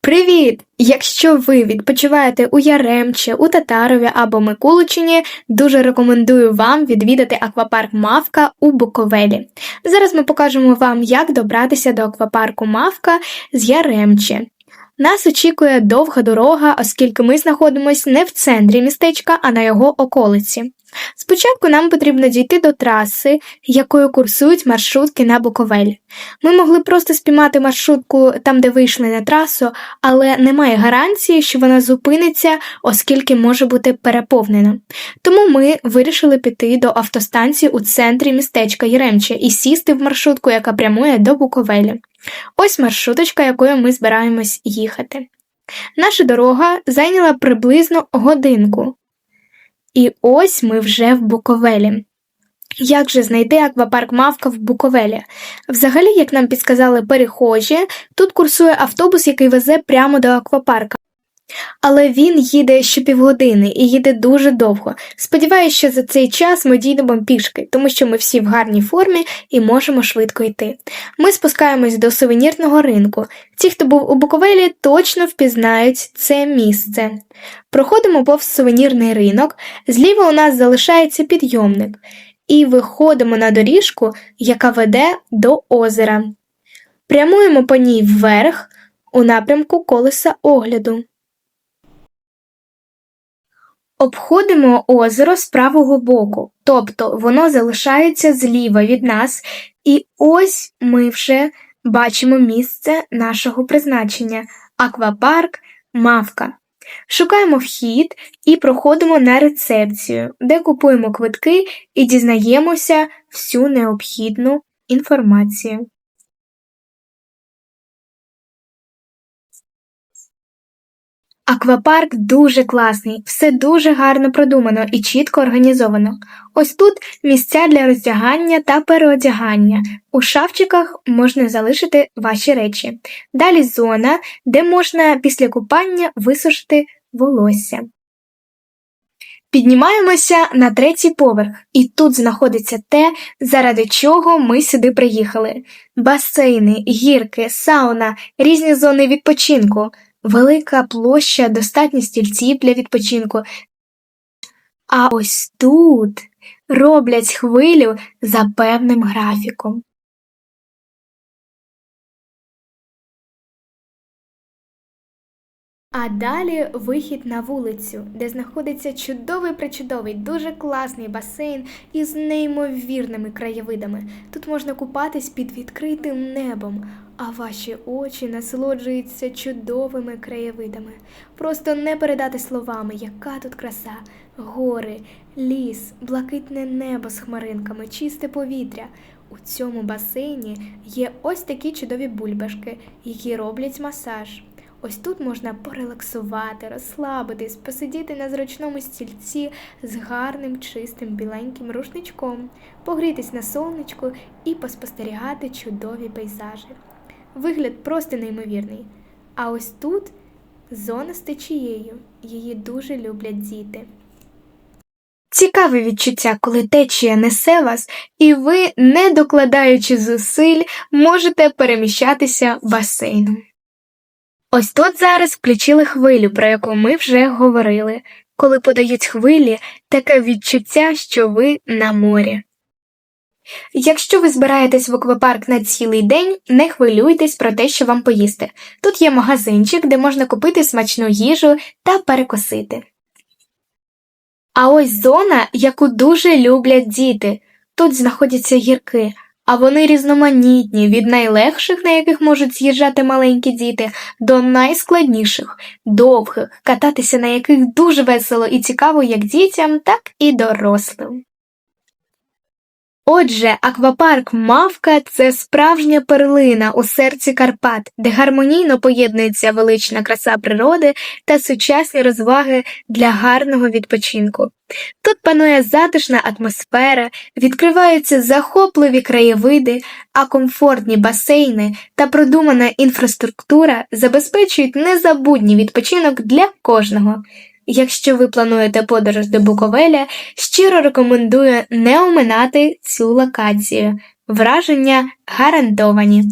Привіт! Якщо ви відпочиваєте у Яремче, у Татарові або Микуличині, дуже рекомендую вам відвідати аквапарк Мавка у Буковелі. Зараз ми покажемо вам, як добратися до аквапарку Мавка з Яремче. Нас очікує довга дорога, оскільки ми знаходимося не в центрі містечка, а на його околиці. Спочатку нам потрібно дійти до траси, якою курсують маршрутки на Буковель. Ми могли просто спіймати маршрутку там, де вийшли на трасу, але немає гарантії, що вона зупиниться, оскільки може бути переповнена. Тому ми вирішили піти до автостанції у центрі містечка Єремче і сісти в маршрутку, яка прямує до Буковелі. Ось маршруточка, якою ми збираємось їхати. Наша дорога зайняла приблизно годинку. І ось ми вже в Буковелі. Як же знайти аквапарк Мавка в Буковелі? Взагалі, як нам підсказали перехожі, тут курсує автобус, який везе прямо до аквапарка. Але він їде щопівгодини і їде дуже довго. Сподіваюся, що за цей час ми дійдемо пішки, тому що ми всі в гарній формі і можемо швидко йти. Ми спускаємось до сувенірного ринку. Ті, хто був у Буковелі, точно впізнають це місце. Проходимо повз сувенірний ринок, зліва у нас залишається підйомник, і виходимо на доріжку, яка веде до озера. Прямуємо по ній вверх у напрямку колеса огляду. Обходимо озеро з правого боку, тобто воно залишається зліва від нас, і ось ми вже бачимо місце нашого призначення аквапарк Мавка. Шукаємо вхід і проходимо на рецепцію, де купуємо квитки і дізнаємося всю необхідну інформацію. Аквапарк дуже класний, все дуже гарно продумано і чітко організовано. Ось тут місця для роздягання та переодягання. У шафчиках можна залишити ваші речі. Далі зона, де можна після купання висушити волосся. Піднімаємося на третій поверх, і тут знаходиться те, заради чого ми сюди приїхали: басейни, гірки, сауна, різні зони відпочинку. Велика площа, достатньо стільців для відпочинку. А ось тут роблять хвилю за певним графіком. А далі вихід на вулицю, де знаходиться чудовий причудовий, дуже класний басейн із неймовірними краєвидами. Тут можна купатись під відкритим небом, а ваші очі насолоджуються чудовими краєвидами. Просто не передати словами, яка тут краса, гори, ліс, блакитне небо з хмаринками, чисте повітря. У цьому басейні є ось такі чудові бульбашки, які роблять масаж. Ось тут можна порелаксувати, розслабитись, посидіти на зручному стільці з гарним, чистим, біленьким рушничком, погрітись на сонечку і поспостерігати чудові пейзажі. Вигляд просто неймовірний. А ось тут зона з течією. Її дуже люблять діти. Цікаве відчуття, коли течія несе вас, і ви, не докладаючи зусиль, можете переміщатися басейном. Ось тут зараз включили хвилю, про яку ми вже говорили. Коли подають хвилі, таке відчуття, що ви на морі. Якщо ви збираєтесь в аквапарк на цілий день, не хвилюйтесь про те, що вам поїсти. Тут є магазинчик, де можна купити смачну їжу та перекусити. А ось зона, яку дуже люблять діти. Тут знаходяться гірки, а вони різноманітні, від найлегших, на яких можуть з'їжджати маленькі діти, до найскладніших, довгих, кататися на яких дуже весело і цікаво як дітям, так і дорослим. Отже, аквапарк Мавка це справжня перлина у серці Карпат, де гармонійно поєднується велична краса природи та сучасні розваги для гарного відпочинку. Тут панує затишна атмосфера, відкриваються захопливі краєвиди, а комфортні басейни та продумана інфраструктура забезпечують незабутній відпочинок для кожного. Якщо ви плануєте подорож до Буковеля, щиро рекомендую не оминати цю локацію. Враження гарантовані.